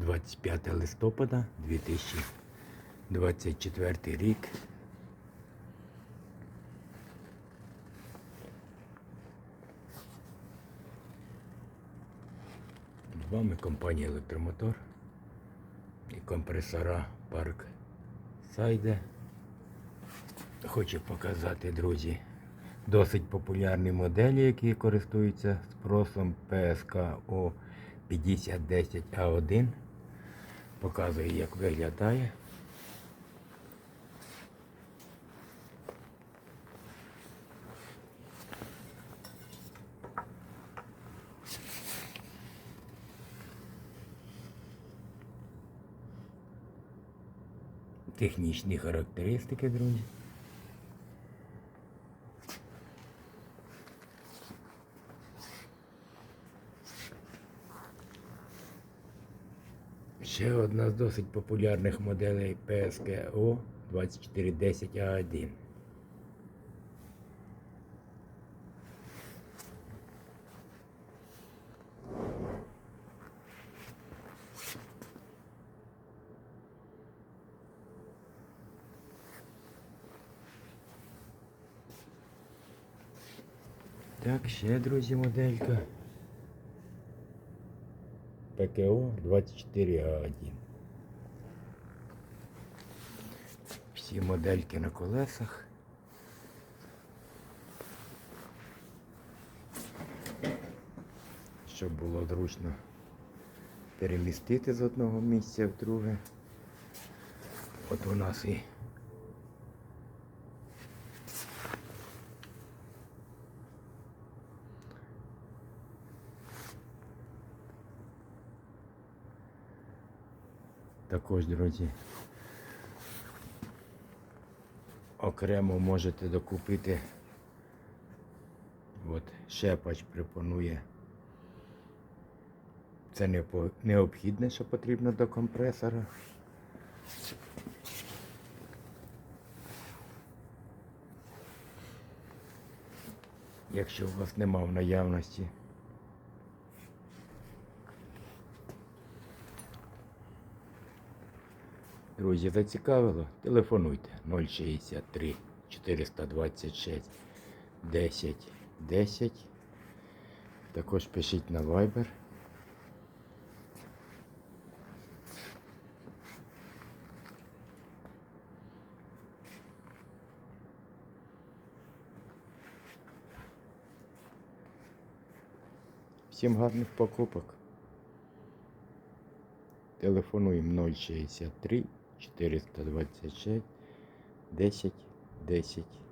25 листопада 2024 рік. З вами компанія Електромотор і компресора Парк Сайде. Хочу показати, друзі, досить популярні моделі, які користуються спросом PSKO 5010A1. Показую, як виглядає. Технічні характеристики, друзі. Ще одна з досить популярних моделей PSKO 2410A1. Так, ще, друзі, моделька. ПКО 24А1. Всі модельки на колесах. Щоб було зручно перемістити з одного місця в друге. От у нас і Також, друзі, окремо можете докупити. От шепач пропонує. Це необхідне, що потрібно до компресора. Якщо у вас нема в наявності. Друзі, зацікавило? Телефонуйте 063 426 10 10. Також пишіть на Viber. Всім гарних покупок. Телефонуємо 063 426 10 10.